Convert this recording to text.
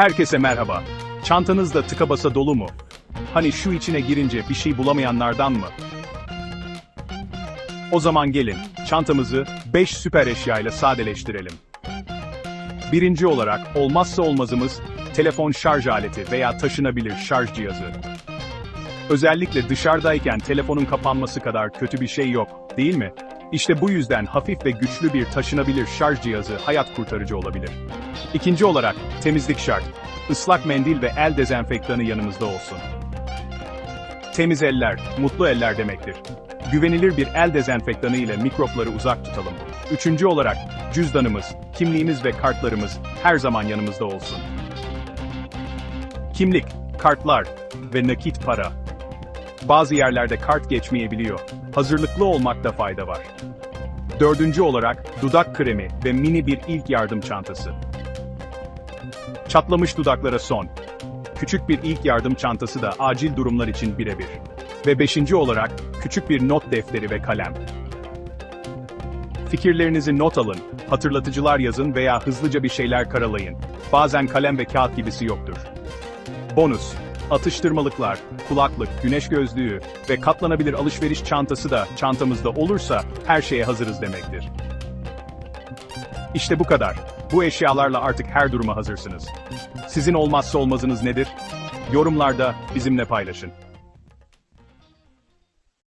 Herkese merhaba. Çantanız da tıka basa dolu mu? Hani şu içine girince bir şey bulamayanlardan mı? O zaman gelin, çantamızı 5 süper eşyayla sadeleştirelim. Birinci olarak olmazsa olmazımız telefon şarj aleti veya taşınabilir şarj cihazı. Özellikle dışarıdayken telefonun kapanması kadar kötü bir şey yok, değil mi? İşte bu yüzden hafif ve güçlü bir taşınabilir şarj cihazı hayat kurtarıcı olabilir. İkinci olarak temizlik şart. Islak mendil ve el dezenfektanı yanımızda olsun. Temiz eller, mutlu eller demektir. Güvenilir bir el dezenfektanı ile mikropları uzak tutalım. Üçüncü olarak cüzdanımız, kimliğimiz ve kartlarımız her zaman yanımızda olsun. Kimlik, kartlar ve nakit para. Bazı yerlerde kart geçmeyebiliyor. Hazırlıklı olmakta fayda var. Dördüncü olarak dudak kremi ve mini bir ilk yardım çantası. Çatlamış dudaklara son. Küçük bir ilk yardım çantası da acil durumlar için birebir. Ve beşinci olarak küçük bir not defteri ve kalem. Fikirlerinizi not alın, hatırlatıcılar yazın veya hızlıca bir şeyler karalayın. Bazen kalem ve kağıt gibisi yoktur. Bonus. Atıştırmalıklar, kulaklık, güneş gözlüğü ve katlanabilir alışveriş çantası da çantamızda olursa her şeye hazırız demektir. İşte bu kadar. Bu eşyalarla artık her duruma hazırsınız. Sizin olmazsa olmazınız nedir? Yorumlarda bizimle paylaşın.